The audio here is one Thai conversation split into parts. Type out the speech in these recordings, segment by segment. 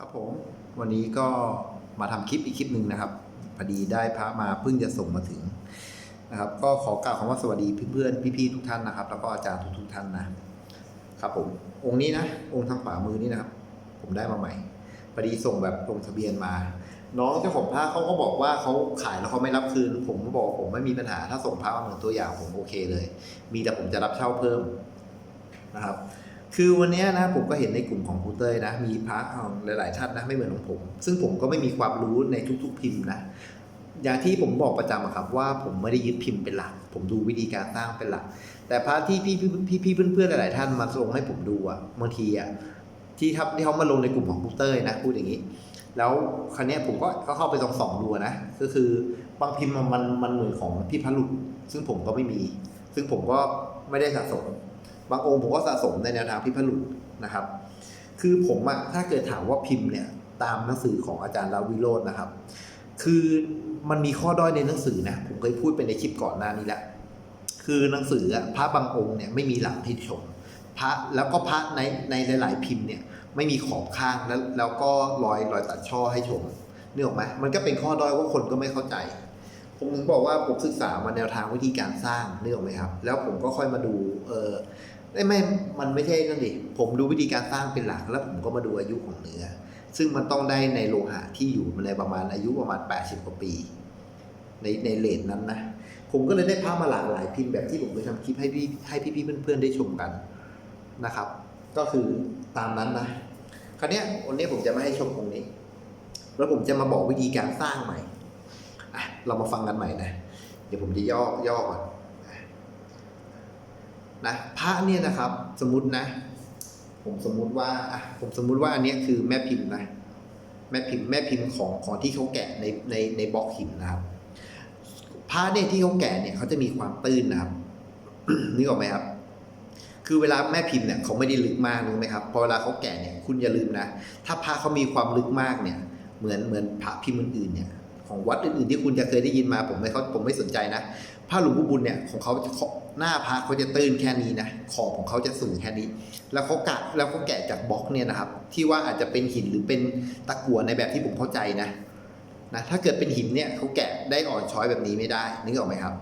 ครับผม วันนี้ก็มาทำคลิปอีกคลิปหนึ่งนะครับพอดีได้พระมาเพิ่งจะส่งมาถึงนะครับ ก็ขอกล่าวคำว่าสวัสดีเพื่อนๆพี่ๆทุกท่านนะครับ แล้วก็อาจารย์ทุกๆท่านนะครับผมองค์นี้นะองค์ทางขวามือนี่นะครับ ผมได้มาใหม่พอดีส่งแบบลงทะเบียนมา น้องเจ้าของพระเขาก็บอกว่าเขาขายแล้วเขาไม่รับคืน ผมก็บอกผมไม่มีปัญหาถ้าส่งพระมาเหมือนตัวอย่างผมโอเคเลย มีแต่ผมจะรับเช่าเพิ่มนะครับ คือวันนี้นะผมก็เห็นในกลุ่มของครูเต้ยนะ มีพระของหลาย ๆ ท่านนะไม่เหมือนของผม ซึ่งผมก็ไม่มีความรู้ในทุก ๆ พิมพ์นะอย่างที่ผมบอกประจำอะครับว่าผมไม่ได้ยึดพิมพ์เป็นหลัก ผมดูวิธีการสร้างเป็นหลัก แต่พระที่พี่พี่พี่เพื่อนๆหลาย ๆ ท่านมาส่งให้ผมดูอะบางทีอะที่ทับที่เขามาลงในกลุ่มของครูเต้ยนะพูดอย่างนี้ แล้วครั้นี้ผมก็เข้าไปส่องสองดูนะก็คือบางพิมพ์มันมันเหมือนของพี่พระหลุดซึ่งผมก็ไม่มี ซึ่งผมก็ไม่ได้สะสม บางองค์ผมก็สะสมในแนวทางพิพลุนะครับ คือผมอะถ้าเกิดถามว่าพิมพ์เนี่ยตามหนังสือของอาจารย์ลาวิโรจน์นะครับ คือมันมีข้อด้อยในหนังสือนะ ผมเคยพูดไปในคลิปก่อนหน้านี้แหละ คือหนังสืออะพระบางองค์เนี่ยไม่มีหลังที่ชม พระแล้วก็พระในในหลาย ๆ พิมพ์เนี่ยไม่มีขอบข้างแล้วแล้วก็รอยรอยตัดช่อให้ชมนึกออกไหมมันก็เป็นข้อด้อยว่าคนก็ไม่เข้าใจ ผมถึงบอกว่าผมศึกษามาแนวทางวิธีการสร้างนึกออกไหมครับ แล้วผมก็ค่อยมาดูเออ ไม่ไม่มันไม่ใช่นั่นดิผมดูวิธีการสร้างเป็นหลักแล้วผมก็มาดูอายุของเนื้อ ซึ่งมันต้องได้ในโลหะที่อยู่ในประมาณอายุประมาณ 80 กว่าปี ในในเลนนั้นนะผมก็เลยได้ภาพมาหลากหลายพิมพ์แบบที่ผมเคยทำคลิปให้พี่ให้พี่ๆเพื่อนๆได้ชมกันนะครับ ก็คือตามนั้นนะคราวเนี้ยวันนี้ผมจะไม่ให้ชมองนี้ แล้วผมจะมาบอกวิธีการสร้างใหม่อะเรามาฟังกันใหม่นะ เดี๋ยวผมจะย่อย่อก่อน นะพระเนี่ยนะครับ สมมตินะ ผมสมมุติว่าอะผมสมมุติว่าอันนี้คือแม่พิมพ์นะแม่พิมพ์แม่พิมพ์ของของที่เขาแกะในในในบล็อกหินนะครับพระเนี่ยที่เขาแกะเนี่ยเขาจะมีความตื้นนะครับนึกออกไหมครับ คือเวลาแม่พิมพ์เนี่ยเขาไม่ได้ลึกมากนึกไหมครับพอเวลาเขาแกะเนี่ยคุณอย่าลืมนะถ้าพระเขามีความลึกมากเนี่ย เหมือนเหมือนพระพิมพ์อื่นๆเนี่ยของวัดอื่นๆที่คุณจะเคยได้ยินมาผมไม่เขาผมไม่สนใจนะ พระหลวงปู่บุญเนี่ยของเขาจะหน้าพระเขาจะตื้นแค่นี้นะขอบของเขาจะสูงแค่นี้ แล้วเขากะแล้วเขาแกะจากบล็อกเนี่ยนะครับ ที่ว่าอาจจะเป็นหินหรือเป็นตะกั่วในแบบที่ผมเข้าใจนะนะถ้าเกิดเป็นหินเนี่ยเขาแกะได้อ่อนช้อยแบบนี้ไม่ได้นึกออกไหมครับ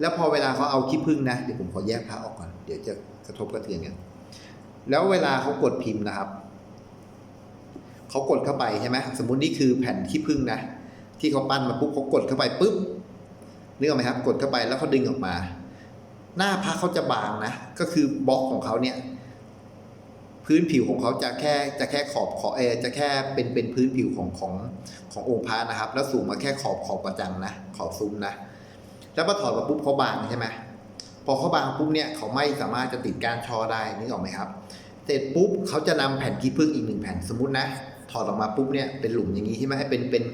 แล้วพอเวลาเขาเอาขี้ผึ้งนะเดี๋ยวผมขอแยกพระออกก่อนเดี๋ยวจะกระทบกระเทือนกันแล้วเวลาเขากดพิมพ์นะครับเขากดเข้าไปใช่ไหมสมมุตินี่คือแผ่นขี้ผึ้งนะที่เขาปั้นมาปุ๊บเขากดเข้าไปปุ๊บ นึกออกไหมครับ กดเข้าไปแล้วเขาดึงออกมา หน้าพระเขาจะบางนะ ก็คือบล็อกของเขาเนี่ยพื้นผิวของเขาจะแค่จะแค่ขอบขอเอจะแค่เป็นเป็นพื้นผิวของของขององค์พระนะครับ แล้วสูงมาแค่ขอบขอบกระจังนะขอบซุ้มนะ แล้วพอถอดมาปุ๊บเขาบางใช่ไหมพอเขาบางปุ๊บเนี่ยเขาไม่สามารถจะติดกานชอได้นึกออกไหมครับ เสร็จปุ๊บเขาจะนำแผ่นขี้ผึ้งอีกหนึ่งแผ่นสมมตินะ ถอดออกมาปุ๊บเนี่ยเป็นหลุมอย่างนี้ใช่ไหมให้เป็นเป็น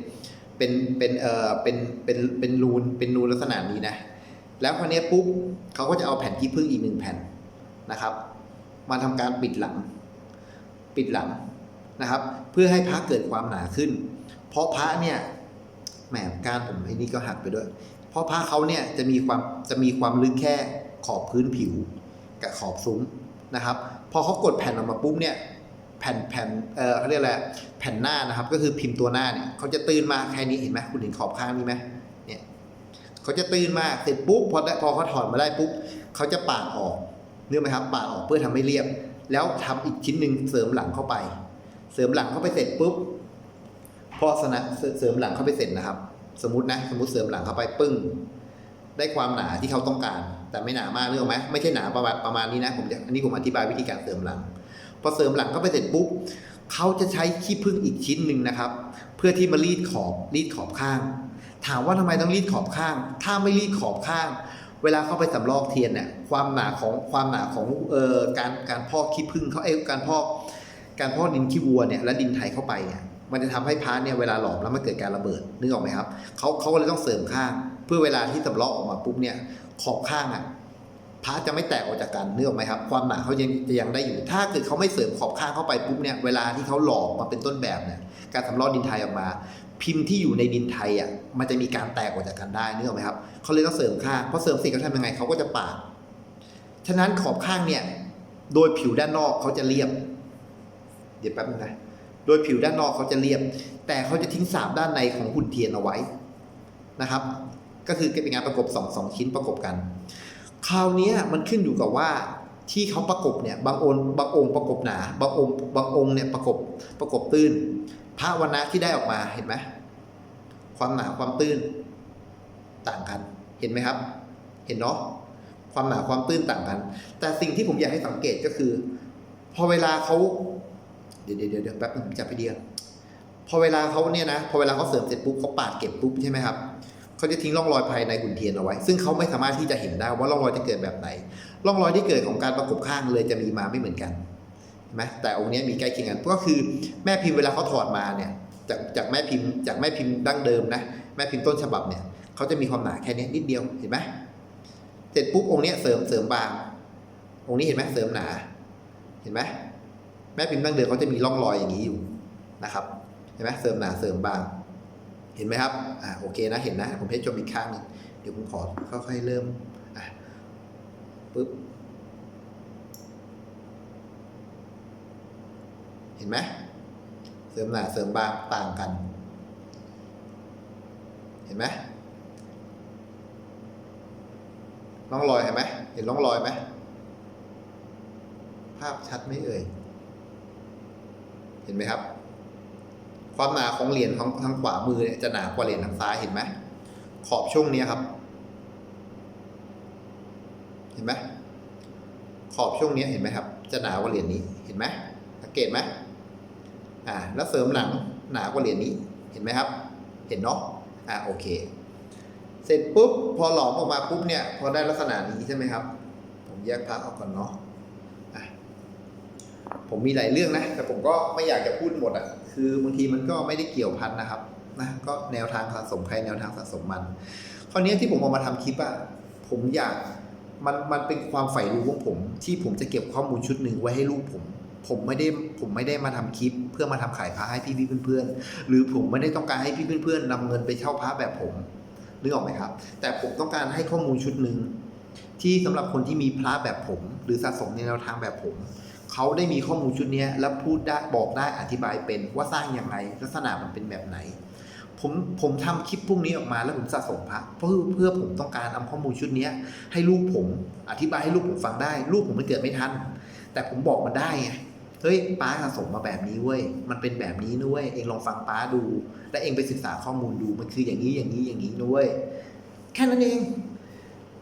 เป็นเป็นเอ่อเป็นเป็นเป็นรูนเป็นรูนลักษณะนี้นะ แล้วคราวเนี้ยปุ๊บเขาก็จะเอาแผ่นขี้ผึ้งอีกหนึ่งแผ่นนะครับ มาทำการปิดหลัง ปิดหลังนะครับ เพื่อให้พระเกิดความหนาขึ้น เพราะพระเนี่ยแหมการผมไอ้นี่ก็หักไปด้วย เพราะพระเขาเนี่ยจะมีความจะมีความลึกแค่ขอบพื้นผิวกับขอบซุ้มนะครับ พอเขากดแผ่นออกมาปุ๊บเนี่ย แผ่นแผ่นเอ่อเขาเรียกอะไรแผ่นหน้านะครับ ก็คือพิมพ์ตัวหน้าเนี่ยเขาจะตื้นมากแค่นี้เห็นไหมคุณเห็นขอบข้างนี้ไหมเนี่ยเขาจะตื้นมากเสร็จปุ๊บพอได้พอเขาถอดมาได้ปุ๊บเขาจะปาดออกเนื้อไหมครับปาดออกเพื่อทำให้เรียบ แล้วทำอีกชิ้นหนึ่งเสริมหลังเข้าไป เสริมหลังเข้าไปเสร็จปุ๊บพอสนะเสริมหลังเข้าไปเสร็จนะครับ สมมตินะสมมติเสริมหลังเข้าไปปึ้ง ได้ความหนาที่เขาต้องการ แต่ไม่หนามากเรื่องไหมไม่ใช่หนาประมาณประมาณนี้นะผมจะอันนี้ผมอธิบายวิธีการเสริมหลัง พอเสริมหลังเข้าไปเสร็จปุ๊บเขาจะใช้ขี้ผึ้งอีกชิ้นหนึ่งนะครับ เพื่อที่มารีดขอบรีดขอบข้าง ถามว่าทำไมต้องรีดขอบข้าง ถ้าไม่รีดขอบข้าง เวลาเข้าไปสำลอกเทียนเนี่ยความหนาของความหนาของเอ่อการการพอกขี้ผึ้งเขาเอ้การพอกการพอกดินขี้วัวเนี่ยและดินไถเข้าไปเนี่ยมันจะทำให้พาร์ทเนี่ยเวลาหลอมแล้วมันเกิดการระเบิดนึกออกไหมครับเขาเขาเลยต้องเสริมข้าง เพื่อเวลาที่สำลอกออกมาปุ๊บเนี่ยขอบข้างอะ พระจะไม่แตกออกจากกันเนื้ออกไหมครับ ความหนาเขายังจะยังได้อยู่ ถ้าเกิดเขาไม่เสริมขอบข้างเข้าไปปุ๊บเนี่ยเวลาที่เขาหลอกมาเป็นต้นแบบเนี่ยการสำรอกดินไทยออกมา พิมพ์ที่อยู่ในดินไทยอะมันจะมีการแตกออกจากกันได้เนื้ออกไหมครับเขาเลยต้องเสริมข้างเพราะเสริมเสร็จเขาทำยังไงเขาก็จะปาดฉะนั้นขอบข้างเนี่ยโดยผิวด้านนอกเขาจะเรียบ เดี๋ยวแป๊บนึงนะโดยผิวด้านนอกเขาจะเรียบ แต่เขาจะทิ้งสาบด้านในของหุ่นเทียนเอาไว้นะครับ ก็คือเป็นงานประกบสองสองชิ้นประกบกัน คราวนี้มันขึ้นอยู่กับว่าที่เขาประกบเนี่ยบางองค์บางองค์ประกบหนาบางองค์บางองค์เนี่ยประกบประกบตื้น พระวันนะที่ได้ออกมาเห็นไหมความหนาความตื้นต่างกัน เห็นไหมครับ เห็นเนาะความหนาความตื้นต่างกัน แต่สิ่งที่ผมอยากให้สังเกตก็คือ พอเวลาเขาเดี๋ยวเดี๋ยวเดี๋ยวเดี๋ยวแป๊บนึงผมจับไปเดียวพอเวลาเขาเนี่ยนะพอเวลาเขาเสริมเสร็จปุ๊บเขาปาดเก็บปุ๊บใช่ไหมครับ เขาจะทิ้งร่องรอยภายในหุ่นเทียนเอาไว้ ซึ่งเขาไม่สามารถที่จะเห็นได้ว่าร่องรอยจะเกิดแบบไหน ร่องรอยที่เกิดของการประกบข้างเลยจะมีมาไม่เหมือนกันเห็นไหมแต่องค์นี้มีใกล้เคียงกัน ก็คือแม่พิมพ์เวลาเขาถอดมาเนี่ย จากจากแม่พิมพ์จากแม่พิมพ์ดั้งเดิมนะ แม่พิมพ์ต้นฉบับเนี่ยเขาจะมีความหนาแค่นี้นิดเดียว เห็นไหมเสร็จปุ๊บองค์นี้เสริมเสริมบาง องค์นี้เห็นไหมเสริมหนา เห็นไหมแม่พิมพ์ดั้งเดิมเขาจะมีร่องรอยอย่างนี้อยู่นะครับ เห็นไหมเสริมหนาเสริมบาง เห็นไหมครับ อ่าโอเคนะ เห็นนะ ผมให้ชมอีกข้างหนึงเดี๋ยวผมขอค่อยๆเริ่ม อะปึ๊บ เห็นไหม เสริมหนาเสริมบางต่างกัน เห็นไหมร่องรอยเห็นไหม เห็นร่องรอยไหม ภาพชัดไม่เอ่ย เห็นไหมครับ ความหนาของเหรียญของทางขวามือเนี่ยจะหนากว่าเหรียญทางซ้ายเห็นไหมขอบช่วงเนี้ยครับ เห็นไหมขอบช่วงเนี้ยเห็นไหมครับ จะหนากว่าเหรียญนี้เห็นไหมสังเกตไหมอ่าแล้วเสริมหลังหนากว่าเหรียญนี้เห็นไหมครับ เห็นเนาะอ่าโอเค เสร็จปุ๊บพอหลอมออกมาปุ๊บเนี่ยพอได้ลักษณะนี้ใช่ไหมครับ ผมแยกพระออกก่อนเนาะผมมีหลายเรื่องนะ แต่ผมก็ไม่อยากจะพูดหมดอะ คือบางทีมันก็ไม่ได้เกี่ยวพันนะครับนะก็แนวทางสะสมใครแนวทางสะสมมันคราวนี้ที่ผมเอามาทำคลิปอะผมอยากมันมันเป็นความใฝ่รู้ของผม ที่ผมจะเก็บข้อมูลชุดหนึ่งไว้ให้ลูกผม ผมไม่ได้ผมไม่ได้มาทำคลิป เพื่อมาทำขายพระให้พี่พี่เพื่อนๆ หรือผมไม่ได้ต้องการให้พี่เพื่อนๆนำเงินไปเช่าพระแบบผมนึกออกไหมครับ แต่ผมต้องการให้ข้อมูลชุดหนึ่งที่สำหรับคนที่มีพระแบบผม หรือสะสมในแนวทางแบบผม เขาได้มีข้อมูลชุดนี้แล้วพูดได้บอกได้อธิบายเป็นว่าสร้างอยังไงลักษณะมันเป็นแบบไหน ผมผมทำคลิปพวกนี้ออกมาแล้วผมสะสมพระเพื่อเพื่อผมต้องการเอาข้อมูลชุดนี้ให้ลูกผมอธิบายให้ลูกผมฟังได้ ลูกผมมันเกิดไม่ทันแต่ผมบอกมันได้ไงเฮ้ยป้าสะสมมาแบบนี้เว้ย มันเป็นแบบนี้นุ้ยเองลองฟังป้าดู แล้วเองไปศึกษาข้อมูลดู มันคืออย่างนี้อย่างนี้อย่างนี้นุ้ยแค่นั้นเอง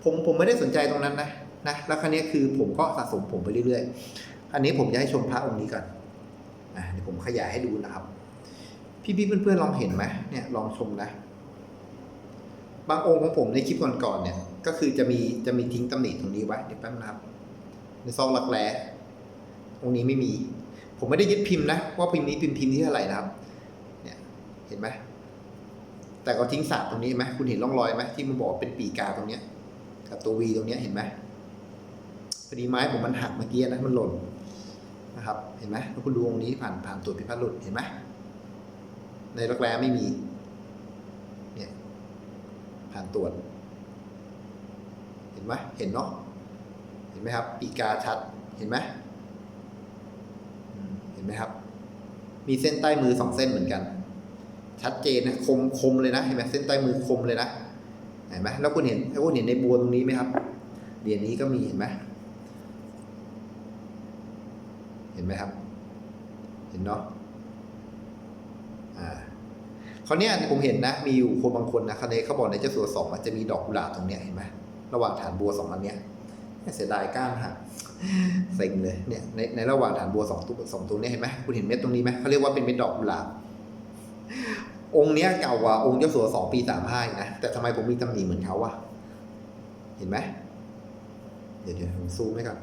ผมผมไม่ได้สนใจตรงนั้นนะนะ แล้วครั้นี้คือผมก็สะสมผมไปเรื่อย ๆ อันนี้ผมจะให้ชมพระองค์นี้ก่อนอะเดี๋ยวผมขยายให้ดูนะครับ พี่ๆเพื่อนๆลองเห็นไหมเนี่ยลองชมนะ บางองค์ของผมในคลิปก่อนๆเนี่ย ก็คือจะมีจะมีทิ้งตำหนิตรงนี้ไว้เดี๋ยวแป๊บนะครับ ในซองหลักแร้องค์นี้ไม่มี ผมไม่ได้ยึดพิมพ์นะว่าพิมพ์นี้พิมพ์พิมพ์ที่เท่าไหร่นะครับ เนี่ยเห็นไหมแต่ก็ทิ้งสาบตรงนี้ไหมคุณเห็นร่องรอยไหมที่มันบอกเป็นปีกาตรงเนี้ยกับตัววีตรงเนี้ยเห็นไหม พอดีไม้ผมมันหักเมื่อกี้นะมันหล่นนะครับ เห็นไหมแล้วคุณดูองค์นี้ผ่านผ่านตัวพิพัฒน์หลุดเห็นไหมในรักแร้ไม่มี เนี่ย ผ่านตรวจ เห็นไหมเห็นเนาะ เห็นไหมครับ ปีกาชัด เห็นไหมอืมเห็นไหมครับ มีเส้นใต้มือสองเส้นเหมือนกัน ชัดเจนนะ คมคมเลยนะ เห็นไหมเส้นใต้มือคมเลยนะ เห็นไหมแล้วคุณเห็นแล้วคุณเห็นในบัวตรงนี้ไหมครับ เหรียญนี้ก็มีเห็นไหม เห็นไหมครับ เห็นเนาะอ่าเขาวเนี้ยผมเห็นนะ มีอยู่คนบางคนนะคาเนเขาบอกในเจ้าสัวสองมันจะมีดอกกุหลาบตรงเนี้ยเห็นไหมระหว่างฐานบัวสองอันเนี้ยเสียดายก้านหักเซ็งเลยเนี่ยในในระหว่างฐานบัวสองตัวสองตัวเนี้ยเห็นไหมคุณเห็นเม็ดตรงนี้ไหมเขาเรียกว่าเป็นเม็ดดอกกุหลาบองค์เนี้ยเก่ากว่าองค์เจ้าสัวสองปีสามห้านะแต่ทำไมผมมีตำหนิเหมือนเขาวะเห็นไหมเดี๋ยวเดี๋ยวผมซูมให้ก่อน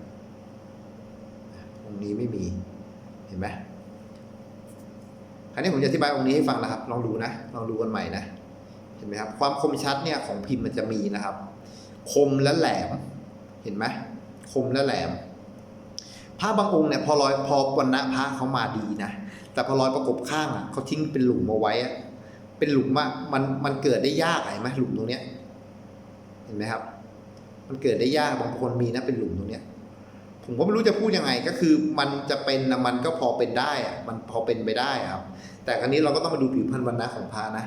องค์นี้ไม่มี เห็นไหมคราวนี้ผมจะอธิบายองค์นี้ให้ฟังนะครับ ลองดูนะ ลองดูกันใหม่นะ เห็นไหมครับ ความคมชัดเนี่ยของพิมพ์มันจะมีนะครับ คมและแหลม เห็นไหมคมและแหลมพระบางองค์เนี่ยพอรอยพอวันนะพระเขามาดีนะ แต่พอรอยประกบข้างอะเขาทิ้งเป็นหลุมเอาไว้อะเป็นหลุมอะมันมันเกิดได้ยากเห็นไหมหลุมตรงเนี้ย เห็นไหมครับ มันเกิดได้ยากบางคนมีนะเป็นหลุมตรงเนี้ย ผมก็ไม่รู้จะพูดยังไงก็คือมันจะเป็นนะมันก็พอเป็นได้อะมันพอเป็นไปได้ครับ แต่ครั้นี้เราก็ต้องมาดูผิวพรรณวันนะของพระนะ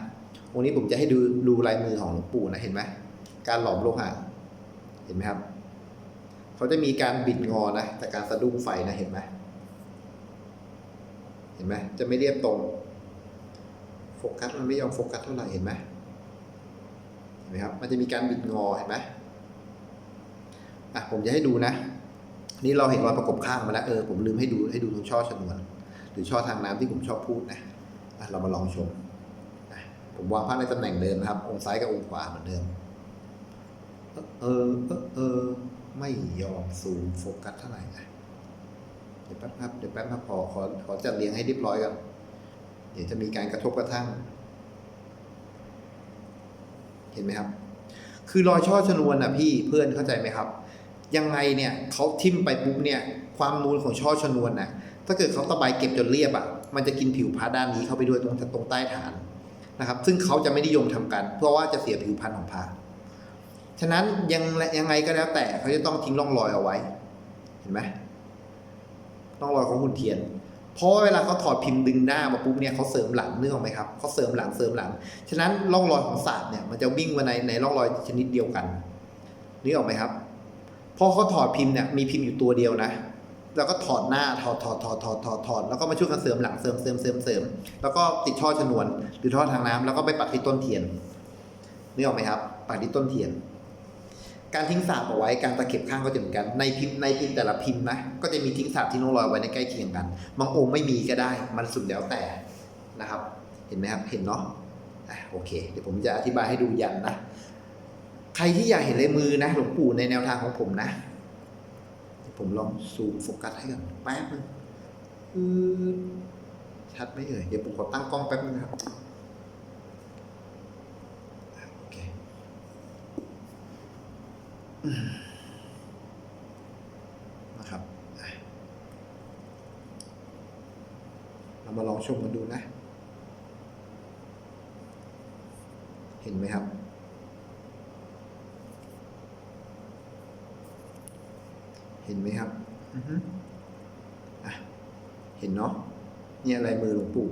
วันนี้ผมจะให้ดูดูลายมือของหลวงปู่นะเห็นไหมการหลอมโลหะเห็นไหมครับเขาจะมีการบิดงอนะแต่การสะดุ้งไฟนะเห็นไหมเห็นไหมจะไม่เรียบตรงโฟกัสมันไม่ยอมโฟกัสเท่าไหร่เห็นไหมเห็นไหมครับ มันจะมีการบิดงอเห็นไหมอะผมจะให้ดูนะ นี่เราเห็นรอยประกบข้างมาแล้วเออผมลืมให้ดูให้ดูตรงช่อชนวน หรือช่อทางน้ำที่ผมชอบพูดนะเรามาลองชมอะผมวางผ้าในตำแหน่งเดิมนะครับ องซ้ายกับองขวาเหมือนเดิม เออเออเออไม่ยอมซูมโฟกัสเท่าไหร่นะเดี๋ยวแป๊บครับเดี๋ยวแป๊บครับพอขอขอจัดเรียงให้เรียบร้อยก่อนเดี๋ยวจะมีการกระทบกระทั่ง เห็นไหมครับ คือรอยช่อชนวนอะพี่เพื่อนเข้าใจไหมครับ ยังไงเนี่ยเขาทิ่มไปปุ๊บเนี่ยความนูนของช่อชนวนนะถ้าเกิดเขาตะไบเก็บจนเรียบอะมันจะกินผิวพระด้านนี้เข้าไปด้วยตรงตรงใต้ฐานนะครับ ซึ่งเขาจะไม่นิยมทำกัน เพราะว่าจะเสียผิวพรรณของพระฉะนั้นยังยังไงก็แล้วแต่เขาจะต้องทิ้งร่องรอยเอาไว้ เห็นไหมร่องรอยของหุ่นเทียน เพราะเวลาเขาถอดพิมพ์ดึงหน้ามาปุ๊บเนี่ยเขาเสริมหลังนึกออกไหมครับเขาเสริมหลังเสริมหลัง ฉะนั้นร่องรอยของศาสตร์เนี่ยมันจะวิ่งมาในในร่องรอยชนิดเดียวกันนึกออกไหมครับ พอเขาถอดพิมพ์เนี่ยมีพิมพ์อยู่ตัวเดียวนะแล้วก็ถอดหน้าถอดถอดถอดถอดถอดถอดแล้วก็มาช่วยกันเสริมหลังเสริมเสริมเสริมเสริมแล้วก็ติดท่อชนวน หรือท่อทางน้ำแล้วก็ไปปักที่ต้นเทียนนึกออกไหมครับ ปักที่ต้นเทียน การทิ้งสาบเอาไว้การตะเข็บข้างก็จะเหมือนกันในพิมพ์ในพิมพ์แต่ละพิมพ์นะก็จะมีทิ้งสาบที่น้องรอยไว้ในใกล้เคียงกันบางองค์ไม่มีก็ได้ มันสุดแล้วแต่นะครับ เห็นไหมครับเห็นเนาะโอเค เดี๋ยวผมจะอธิบายให้ดูยันนะ ครที่อยากเห็นลายมือนะหลวงปู่ในแนวทางของผมนะ ผมลองซูมโฟกัสให้กันแป๊บนึงอืดชัดไหมเอ่ยเดี๋ยวผมขอตั้งกล้องแป๊บนึงครับโอเคนะครับเรามาลองชมกันดูนะ เห็นไหมครับ เห็นไหมครับอือฮึอะเห็นเนาะเนี่ยลายมือหลวงปู่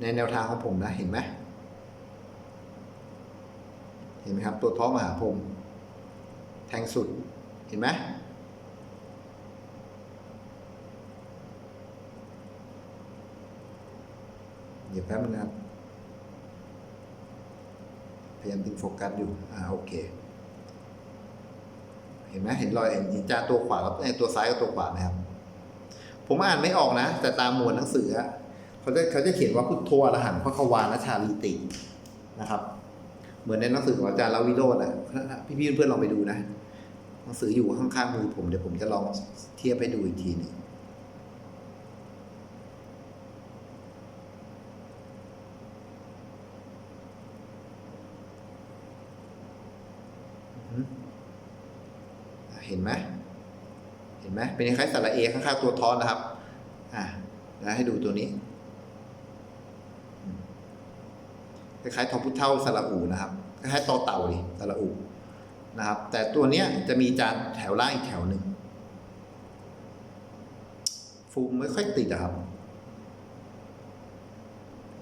ในแนวทางของผมนะเห็นไหมเห็นไหมครับ ตัวท้อมหาพรหมแทงสุดเห็นไหมเดี๋ยวแป๊บนึงนะครับ พยายามดึงโฟกัสอยู่ อ่า โอเค เห็นไหมเห็นรอยเห็นจานตัวขวากับไอ้ตัวซ้ายกับตัวขวาไหมครับ ผมอ่านไม่ออกนะ แต่ตามหมวดหนังสือเขาจะเขาจะเขียนว่าพุทโธอรหันต์พระควานชาลิตินะครับ เหมือนในหนังสือของอาจารย์ลาวิโรจน์อะพี่ๆเพื่อนๆลองไปดูนะหนังสืออยู่ข้างๆมือผมเดี๋ยวผมจะลองเทียบให้ดูอีกทีหนึ่งอือฮึอะ เห็นไหมเห็นไหมเป็นคล้ายสระเอข้างๆตัวท้อนนะครับ อะแล้วให้ดูตัวนี้คล้ายๆทอพุทเท่าสระอูนะครับคล้ายๆตอเต่าดิสระอูนะครับ แต่ตัวเนี้ยจะมีจานแถวล่างอีกแถวหนึ่งฟูมไม่ค่อยติดอะครับ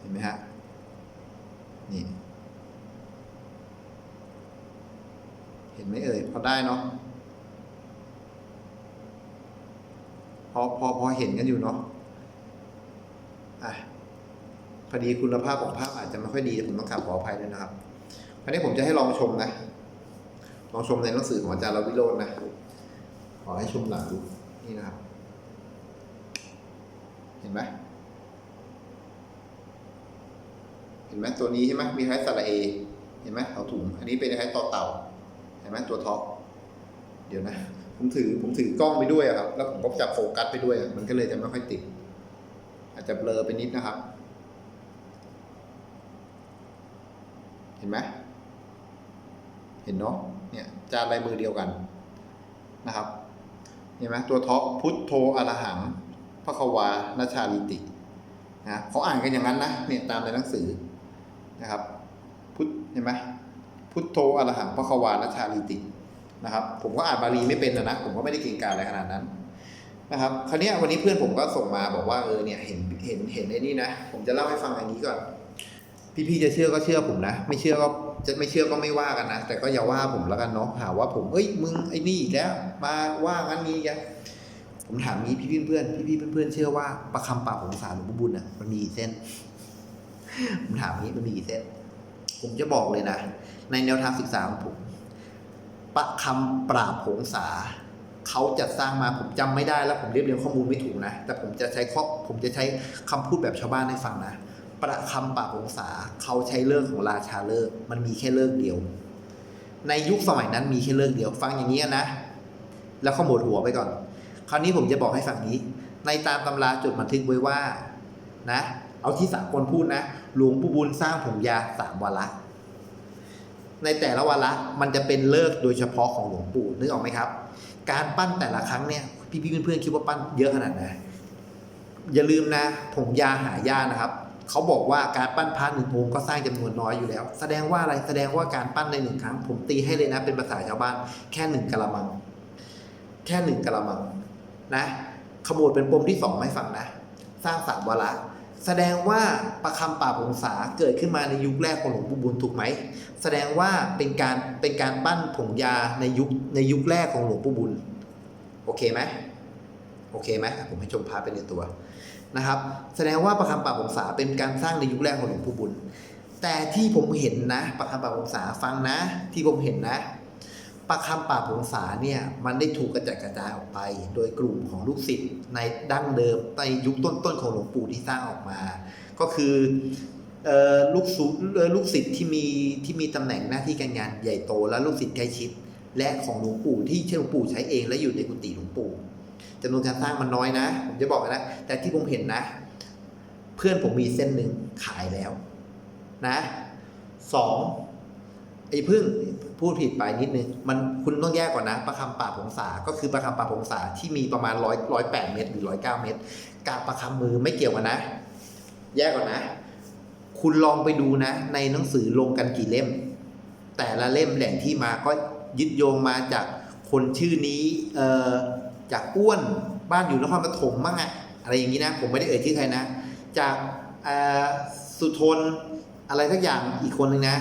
เห็นไหมฮะนี่ เห็นไหมเอ่ยพอได้เนาะ อพอพอเห็นกันอยู่เนาะอะพอดีคุณภาพของภาพอาจจะไม่ค่อยดีผมต้องกราบขออภัยด้วยนะครับคราวนี้ผมจะให้ลองชมนะลองชมในหนังสือของอาจารย์รวิโรจน์นะขอให้ชมหลังดูนี่นะครับ เห็นไหมเห็นไหมตัวนี้ใช่ไหมมีคล้ายสระเอ เห็นไหมเอาถุง อันนี้เป็นคล้ายต่อเต่า เห็นไหมตัวท็อปเดี๋ยวนะ ผมถือผมถือกล้องไปด้วยครับ แล้วผมก็จับโฟกัสไปด้วยมันก็เลยจะไม่ค่อยติด อาจจะเบลอไปนิดนะครับ เห็นไหมเห็นเนาะเนี่ยจานลายมือเดียวกันนะครับ เห็นไหมตัวท็อปพุทโธอรหังพระควานาชาลิตินะเขาอ่านกันอย่างนั้นนะเนี่ยตามในหนังสือนะครับ พุทธเห็นไหมพุทโธอรหังพระควานาชาลิติ นะครับ ผมก็อ่านบาลีไม่เป็นนะนะ ผมก็ไม่ได้เก่งกาจอะไรขนาดนั้นนะครับ คราวนี้วันนี้เพื่อนผมก็ส่งมาบอกว่าเออเนี่ยเห็นเห็นเห็นไอ้นี่นะ ผมจะเล่าให้ฟังอันนี้ก่อน พี่ๆจะเชื่อก็เชื่อผมนะ ไม่เชื่อก็จะไม่เชื่อก็ไม่ว่ากันนะ แต่ก็อย่าว่าผมแล้วกันเนาะ หาว่าผมเอ้ยมึงไอ้นี่อีกแล้ว มาว่างั้นนี้กันผมถามงี้พี่ๆเพื่อนพี่ๆเพื่อนๆเชื่อว่าประคำปากของสารหลวงปู่บุญอะมันมีกี่เส้น ผมถามงี้มันมีกี่เส้น ผมจะบอกเลยนะ ในแนวทางศึกษาของผม ประคำปราบผงษาเขาจัดสร้างมาผมจำไม่ได้แล้วผมเรียบเรียงข้อมูลไม่ถูกนะ แต่ผมจะใช้ข้อผมจะใช้คำพูดแบบชาวบ้านให้ฟังนะ ประคำปราบผงษาเขาใช้เลิกของราชาเลิกมันมีแค่เลิกเดียว ในยุคสมัยนั้นมีแค่เลิกเดียว ฟังอย่างนี้นะ แล้วขโมดหัวไปก่อน คราวนี้ผมจะบอกให้ฟังนี้ ในตามตำราจดบันทึกไว้ว่านะ เอาที่สากลพูดนะ หลวงปู่บุญสร้างผงยาสามวาระ ในแต่ละวาระมันจะเป็นเลิกโดยเฉพาะของหลวงปู่นึกออกไหมครับ การปั้นแต่ละครั้งเนี่ยพี่ๆเพื่อนๆคิดว่าปั้นเยอะขนาดไหนอย่าลืมนะผงยาหายานะครับเขาบอกว่าการปั้นพระหนึ่งองค์ก็สร้างจำนวนน้อยอยู่แล้ว แสดงว่าอะไรแสดงว่าการปั้นในหนึ่งครั้ง ผมตีให้เลยนะเป็นภาษาชาวบ้านแค่หนึ่งกะละมัง แค่หนึ่งกะละมังนะขมวดเป็นปมที่สองให้ฟังนะ สร้างสามวาระ แสดงว่าประคำป่าผงษาเกิดขึ้นมาในยุคแรกของหลวงปู่บุญถูกไหม แสดงว่าเป็นการเป็นการปั้นผงยาในยุคในยุคแรกของหลวงปู่บุญ โอเคไหมโอเคไหมผมให้ชมภาพไปในตัวนะครับ แสดงว่าประคำป่าผงษาเป็นการสร้างในยุคแรกของหลวงปู่บุญ แต่ที่ผมเห็นนะประคำป่าผงษาฟังนะ ที่ผมเห็นนะ ประคำป่าผงษาเนี่ยมันได้ถูกกระจัดกระจายออกไป โดยกลุ่มของลูกศิษย์ในดั้งเดิมในยุคต้นๆของหลวงปู่ที่สร้างออกมา ก็คือลูกศิษย์ลูกศิษย์ที่มีที่มีตำแหน่งหน้าที่การงานใหญ่โตและลูกศิษย์ใกล้ชิด และของหลวงปู่ที่หลวงปู่ใช้เองและอยู่ในกุฏิหลวงปู่จำนวนการสร้างมันน้อยนะ ผมจะบอกนะแต่ที่ผมเห็นนะ เพื่อนผมมีเส้นหนึ่งขายแล้ว นะสองไอ้พึ่ง พูดผิดไปนิดนึง มันคุณต้องแยกก่อนนะ ประคำป่าผงษาก็คือประคำป่าผงษาที่มีประมาณร้อยร้อยแปดเมตรหรือร้อยเก้าเมตรกับประคำมือไม่เกี่ยวกันนะ แยกก่อนนะ คุณลองไปดูนะ ในหนังสือลงกันกี่เล่ม แต่ละเล่มแหล่งที่มาก็ยึดโยงมาจากคนชื่อนี้ เอ่อ จากอ้วนบ้านอยู่นครปฐมมั่งอะอะไรอย่างนี้นะ ผมไม่ได้เอ่ยชื่อใครนะ จากเอ่อสุทนอะไรสักอย่างอีกคนหนึ่งนะ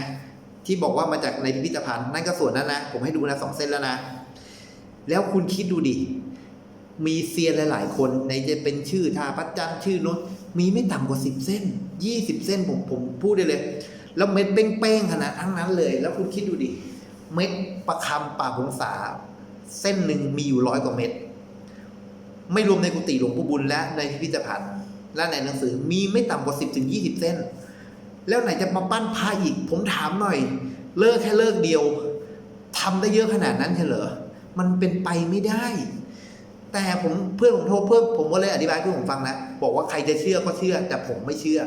ที่บอกว่ามาจากในพิพิธภัณฑ์นั่นก็ส่วนนั้นนะผมให้ดูนะสองเส้นแล้วนะ แล้วคุณคิดดูดิ มีเซียนหลาย ๆ คนในจะเป็นชื่อทาพัชจันทร์ชื่อนู้นมีไม่ต่ำกว่าสิบเส้นยี่สิบเส้นผมผมพูดได้เลย แล้วเม็ดเป้งๆขนาดทั้งนั้นเลย แล้วคุณคิดดูดิ เม็ดประคำป่าพงษาเส้นหนึ่งมีอยู่ร้อยกว่าเม็ดไม่รวมในกุฏิหลวงปู่บุญและในพิพิธภัณฑ์และในหนังสือมีไม่ต่ำกว่าสิบถึงยี่สิบเส้น แล้วไหนจะมาปั้นพระอีก ผมถามหน่อย เลิกแค่เลิกเดียวทำได้เยอะขนาดนั้นใช่เหรอมันเป็นไปไม่ได้ แต่ผมเพื่อนผมโทรเพื่อนผมก็เลยอธิบายเพื่อนผมฟังนะบอกว่าใครจะเชื่อก็เชื่อ แต่ผมไม่เชื่อ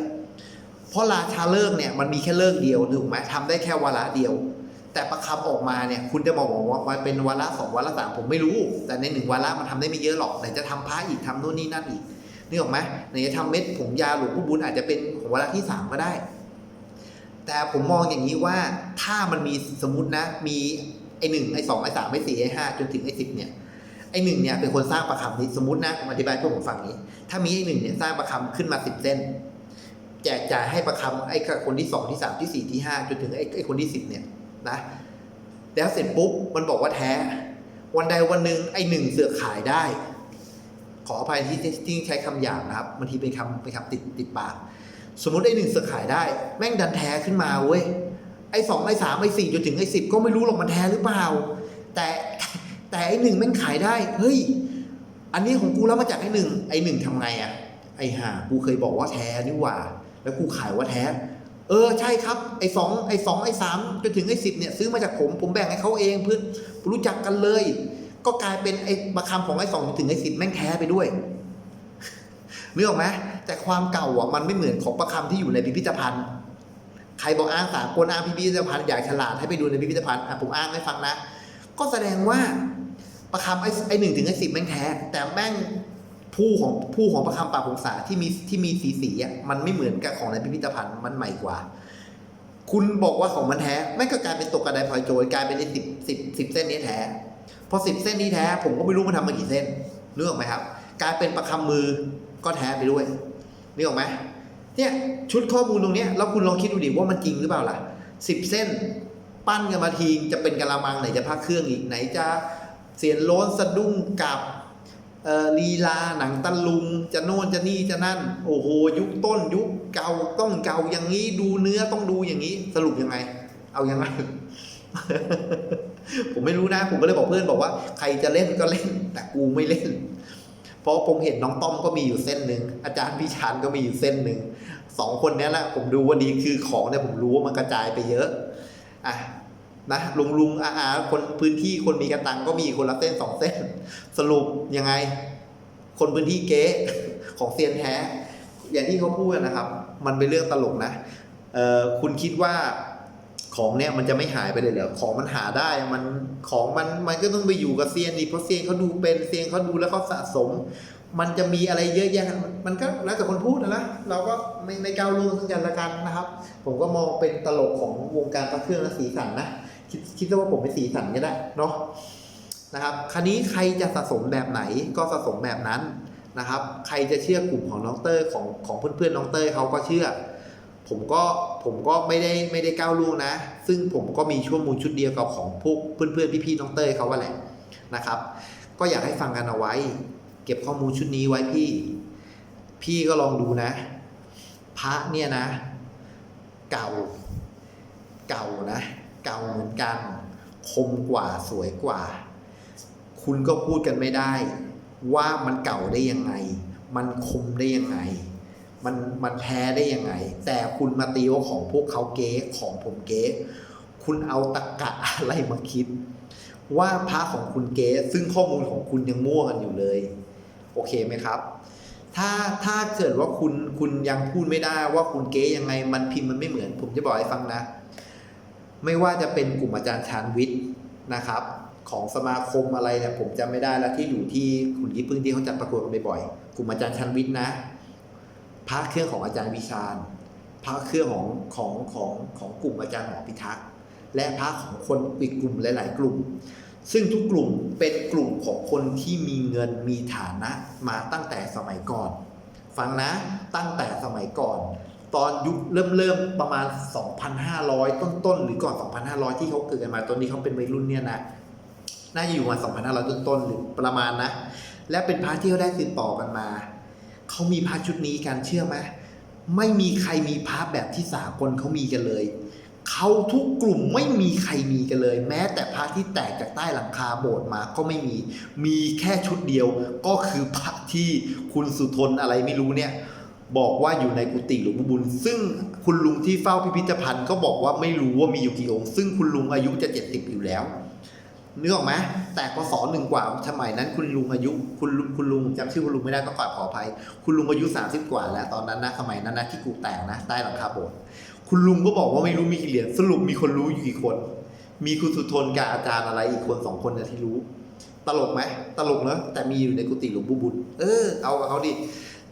เพราะราชาเลิกเนี่ยมันมีแค่เลิกเดียวถูกไหมทำได้แค่วาระเดียว แต่ประคำออกมาเนี่ย คุณจะมาบอกว่ามันเป็นวาระสองวาระสามผมไม่รู้ แต่ในหนึ่งวาระมันทำได้ไม่เยอะหรอกไหนจะทำพระอีกทำนู่นนี่นั่นอีกนึกออกไหมไหนจะทำเม็ดผงยาหลวงปู่บุญอาจจะเป็นของวาระที่สามก็ได้ แต่ผมมองอย่างนี้ว่าถ้ามันมีสมมตินะ มีไอหนึ่งไอสองไอสามไอสี่ไอห้าจนถึงไอสิบเนี่ยไอหนึ่งเนี่ยเป็นคนสร้างประคำนี้สมมตินะผมอธิบายเพื่อผมฟังนี้ ถ้ามีไอหนึ่งเนี่ยสร้างประคำขึ้นมาสิบเส้น แจกจ่ายให้ประคำไอคนที่สองที่สามที่สี่ที่ห้าจนถึงไอไอคนที่สิบเนี่ยนะแล้วเสร็จปุ๊บมันบอกว่าแท้ วันใดวันหนึ่งไอหนึ่งเสือกขายได้ ขออภัยที่ที่ที่ใช้คำหยาบนะครับบางทีเป็นคำเป็นคำติดติดปาก สมมติไอ้หนึ่งเสือกขายได้ แม่งดันแท้ขึ้นมาเว้ย ไอ้สองไอ้สามไอ้สี่จนถึงไอ้สิบก็ไม่รู้หรอกมันแท้หรือเปล่า แต่แต่ไอ้หนึ่งแม่งขายได้ เฮ้ย อันนี้ของกูแล้วมาจากไอ้หนึ่งไอ้หนึ่งทำไงอะไอ้ห่ากูเคยบอกว่าแท้นี่หว่า แล้วกูขายว่าแท้ เออใช่ครับ ไอ้สองไอ้สองไอ้สามจนถึงไอ้สิบเนี่ยซื้อมาจากผมผมแบ่งให้เขาเองเพื่อนรู้จักกันเลย ก็กลายเป็นไอ้ประคำของไอ้สองจนถึงไอ้สิบแม่งแท้ไปด้วยนึกออกไหม แต่ความเก่าอะมันไม่เหมือนของประคำที่อยู่ในพิพิธภัณฑ์ ใครบอกอ้างสากลอ้างพิพิธภัณฑ์อยากฉลาดให้ไปดูในพิพิธภัณฑ์อะผมอ้างให้ฟังนะ ก็แสดงว่าประคำไอ้ไอ้หนึ่งถึงไอ้สิบแม่งแท้ แต่แม่งผู้ของผู้ของประคำป่าผงษาที่มีที่มีสีสีอะมันไม่เหมือนกับของในพิพิธภัณฑ์มันใหม่กว่า คุณบอกว่าของมันแท้ไม่ก็กลายเป็นตกกระไดพลอยโจรกลายเป็นไอ้สิบสิบสิบเส้นนี้แท้พอสิบเส้นนี้แท้ ผมก็ไม่รู้มันทำมากี่เส้นนึกออกไหมครับ กลายเป็นประคำมือก็แท้ไปด้วย นึกออกไหมเนี่ยชุดข้อมูลตรงนี้แล้วคุณลองคิดดูดิว่ามันจริงหรือเปล่าล่ะสิบเส้น ปั้นกันมาทีจะเป็นกะละมังไหนจะพักเครื่องอีกไหนจะเสียนโล้นสะดุ้งกับลีลาหนังตะลุง จะโน่นจะนี่จะนั่น โอ้โห ยุคต้นยุคเก่าต้องเก่าอย่างนี้ ดูเนื้อต้องดูอย่างนี้ สรุปยังไง เอายังไง ผมไม่รู้นะ ผมก็เลยบอกเพื่อนบอกว่า ใครจะเล่นก็เล่น แต่กูไม่เล่น เพราะผมเห็นน้องต้อมก็มีอยู่เส้นหนึ่งอาจารย์พี่ชานก็มีอยู่เส้นหนึ่งสองคนนี้แหละผมดูว่าดีคือของเนี่ยผมรู้ว่ามันกระจายไปเยอะอะนะลุงลุงอาอาคนพื้นที่คนมีกระตังก็มีคนละเส้นสองเส้น สรุปยังไง คนพื้นที่เก๊ของเซียนแท้ อย่างที่เขาพูดนะครับ มันเป็นเรื่องตลกนะเออคุณคิดว่า ของเนี่ยมันจะไม่หายไปเลยเหรอของมันหาได้มันของมันมันก็ต้องไปอยู่กับเซียนดิเพราะเซียนเขาดูเป็นเซียนเขาดูแล้วเขาสะสม มันจะมีอะไรเยอะแยะมันก็แล้วแต่คนพูดนะนะเราก็ไม่ไม่ก้าวล่วงซึ่งกันและกันนะครับ ผมก็มองเป็นตลกของวงการพระเครื่องและสีสันนะคิดคิดซะว่าผมเป็นสีสันก็ได้เนาะนะครับคราวนี้ใครจะสะสมแบบไหนก็สะสมแบบนั้นนะครับ ใครจะเชื่อกลุ่มของน้องเต้ยของของเพื่อนๆน้องเต้ยเขาก็เชื่อ ผมก็ผมก็ไม่ได้ไม่ได้ก้าวล่วงนะ ซึ่งผมก็มีชั่วโมงชุดเดียวกับของพวกเพื่อนๆพี่ๆน้องเต้ยเขาว่าแหละนะครับ ก็อยากให้ฟังกันเอาไว้ เก็บข้อมูลชุดนี้ไว้พี่ พี่ก็ลองดูนะ พระเนี่ยนะ เก่า เก่านะ เก่าเหมือนกัน คมกว่าสวยกว่า คุณก็พูดกันไม่ได้ ว่ามันเก่าได้ยังไง มันคมได้ยังไง มันมันแพ้ได้ยังไง แต่คุณมาตีว่าของพวกเขาเก๊ของผมเก๊คุณเอาตะกะอะไรมาคิด ว่าพระของคุณเก๊ซึ่งข้อมูลของคุณยังมั่วกันอยู่เลย โอเคไหมครับ ถ้าถ้าเกิดว่าคุณคุณยังพูดไม่ได้ว่าคุณเก๊ยังไงมันพิมพ์มันไม่เหมือน ผมจะบอกให้ฟังนะ ไม่ว่าจะเป็นกลุ่มอาจารย์ชานวิทย์นะครับ ของสมาคมอะไรเนี่ยผมจำไม่ได้แล้วที่อยู่ที่คุณยี่พึ่งที่เขาจัดประกวดบ่อยๆกลุ่มอาจารย์ชานวิทย์นะ พระเครื่องของอาจารย์วิชาญพระเครื่องของของของของกลุ่มอาจารย์หมอพิทักษ์และพระของคนอีกกลุ่มหลาย ๆ กลุ่ม ซึ่งทุกกลุ่มเป็นกลุ่มของคนที่มีเงินมีฐานะมาตั้งแต่สมัยก่อน ฟังนะตั้งแต่สมัยก่อน ตอนยุคเริ่มเริ่มประมาณ 2,500 ต้นๆหรือก่อน 2,500 ที่เขาเกิดกันมาตอนนี้เขาเป็นวัยรุ่นเนี่ยนะน่าจะอยู่มา 2,500 ต้นๆหรือประมาณนะ และเป็นพระที่เขาได้ติดต่อกันมา เขามีพระชุดนี้กันเชื่อไหมไม่มีใครมีพระแบบที่สากลเขามีกันเลยเขาทุกกลุ่มไม่มีใครมีกันเลย แม้แต่พระที่แตกจากใต้หลังคาโบสถ์มาก็ไม่มีมีแค่ชุดเดียว ก็คือพระที่คุณสุทนอะไรไม่รู้เนี่ยบอกว่าอยู่ในกุฏิหลวงปู่บุญ ซึ่งคุณลุงที่เฝ้าพิพิธภัณฑ์ก็บอกว่าไม่รู้ว่ามีอยู่กี่องค์ ซึ่งคุณลุงอายุจะเจ็ดสิบอยู่แล้ว นึกออกไหมแต่พศหนึ่งกว่าสมัยนั้นคุณลุงอายุ คุณลุงคุณลุงจำชื่อคุณลุงไม่ได้ต้องขอขออภัย คุณลุงอายุ 30 กว่าแล้วตอนนั้นนะสมัยนั้นนะที่กูแตกนะใต้หลังคาโบสถ์คุณลุงก็บอกว่าไม่รู้มีกี่เหรียญสรุปมีคนรู้อยู่กี่คน มีคุณสุทนกับอาจารย์อะไรอีกคนสองคนนี่ยที่รู้ ตลกไหมตลกเนอะแต่มีอยู่ในกุฏิหลวงปู่บุญเออเอากับเขาดิ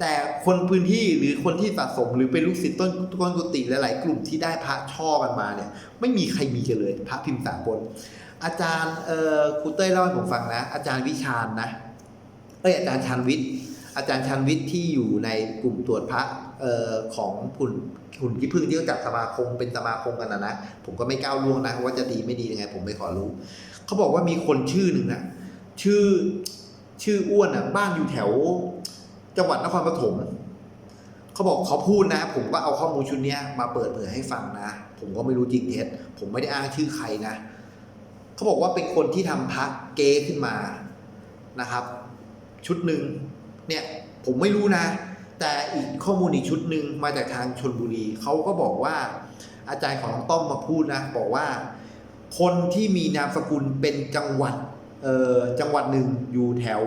แต่คนพื้นที่หรือคนที่สะสมหรือเป็นลูกศิษย์ต้นต้นกุฏิหลายๆกลุ่มที่ได้พระช่อกันมาเนี่ย ไม่มีใครมีกันเลย พระพิมพ์สากล อาจารย์เออครูเต้ยเล่าให้ผมฟังนะ อาจารย์วิชาญนะเอ้ยอาจารย์ชันวิทย์อาจารย์ชันวิทย์ที่อยู่ในกลุ่มตรวจพระเออของหุ่นหุ่นที่พึ่งที่เขาจัดสมาคมเป็นสมาคมกันนะนะผมก็ไม่ก้าวล่วงนะว่าจะดีไม่ดียังไง ผมไม่ขอรู้เขาบอกว่ามีคนชื่อหนึ่งน่ะชื่อชื่ออ้วนอะ บ้านอยู่แถว จังหวัดนครปฐมเขาบอกเขาพูดนะ ผมก็เอาข้อมูลชุดนี้มาเปิดเผยให้ฟังนะ ผมก็ไม่รู้จริงเท็จผมไม่ได้อ้างชื่อใครนะ เขาบอกว่าเป็นคนที่ทำพักเก๊ขึ้นมานะครับ ชุดหนึ่งเนี่ยผมไม่รู้นะ แต่อีกข้อมูลอีกชุดหนึ่งมาจากทางชนบุรีเขาก็บอกว่า อาจารย์ของน้องต้อมมาพูดนะบอกว่า คนที่มีนามสกุลเป็นจังหวัดเอ่อจังหวัดหนึ่งอยู่แถว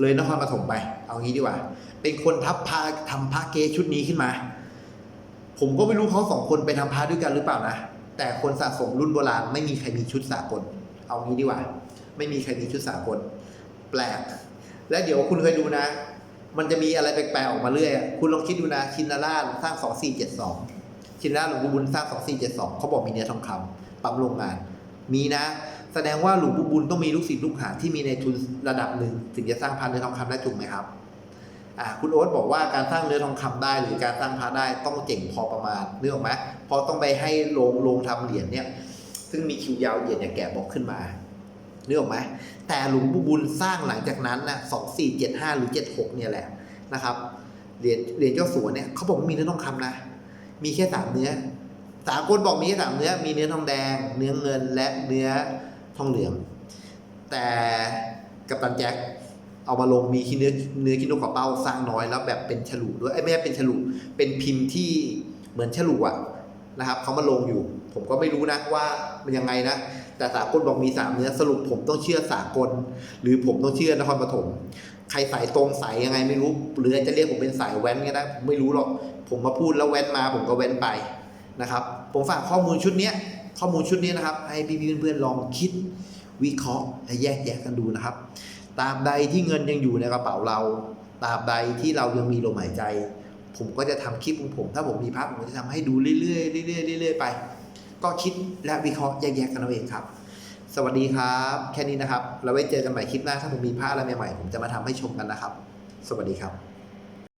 เลยนครปฐมไป เอางี้ดีกว่า เป็นคนทับพาทำพระเกชุดนี้ขึ้นมา ผมก็ไม่รู้เขาสองคนไปทำพระด้วยกันหรือเปล่านะ แต่คนสะสมรุ่นโบราณไม่มีใครมีชุดสากล เอางี้ดีกว่า ไม่มีใครมีชุดสากลแปลก และเดี๋ยวคุณเคยดูนะ มันจะมีอะไรแปลกๆออกมาเรื่อย คุณลองคิดดูนะ ชินราชสร้าง2472ชินราชหลวงปู่บุญสร้าง2472เจ็ดสองเขาบอกมีเนื้อทองคำปั๊มโรงงาน มีนะ แสดงว่าหลวงปู่บุญต้องมีลูกศิษย์ลูกหาที่มีในทุนระดับหนึ่งถึงจะสร้างพานเนื้อทองคำได้ถูกไหมครับอ่าคุณโอ๊ตบอกว่าการสร้างเนื้อทองคำได้หรือการสร้างพระได้ต้องเจ๋งพอประมาณนึกออกไหมเพราะต้องไปให้โรงโรงทำเหรียญเนี่ย ซึ่งมีคิวยาวเหรียญเนี่ยแกะบอกขึ้นมานึกออกไหมแต่หลวงปู่บุญสร้างหลังจากนั้นนะสองสี่เจ็ดห้าหรือเจ็ดหกเนี่ยแหละนะครับเหรียญเหรียญเจ้าสัวเนี่ยเขาบอกว่มีเนื้อทองคำนะ มีแค่สามเนื้อสากลบอกมีแค่สามเนื้อ มีเนื้อทองแดง เนื้อเงินและเนื้อทองเหลือง แต่กัปตันแจ็คเอามาลงมีขี้เนื้อเนื้อขี้นกกระเป้าสร้างน้อยแล้วแบบเป็นฉลุด้วยไอ้ยไม่ใช่เป็นฉลุเป็นพิมพ์ที่เหมือนฉลุอะนะครับเขามาลงอยู่ ผมก็ไม่รู้นะว่ามันยังไงนะ แต่สากลบอกมีสามเนื้อสรุปผมต้องเชื่อสากล หรือผมต้องเชื่อนครปฐมใครสายตรงสายยังไงไม่รู้ หรือจะเรียกผมเป็นสายแว้นก็ได้ผมไม่รู้หรอกผมมาพูดแล้วแว้นมา ผมก็แว้นไปนะครับ ผมฝากข้อมูลชุดเนี้ยข้อมูลชุดนี้นะครับ ให้พี่ๆเพื่อนๆลองคิดวิเคราะห์และแยกแยะกันดูนะครับตราบใดที่เงินยังอยู่ในกระเป๋าเราตราบใดที่เรายังมีลมหายใจ ผมก็จะทำคลิปของผม ถ้าผมมีภาพผมจะทำให้ดูเรื่อยๆเรื่อยๆเรื่อยๆไป ก็คิดและวิเคราะห์แยกแยะกันเอาเองครับ สวัสดีครับ แค่นี้นะครับ เราไว้เจอกันใหม่คลิปหน้าถ้าผมมีภาอะไรใหม่ๆผมจะมาทำให้ชมกันนะครับ สวัสดีครับ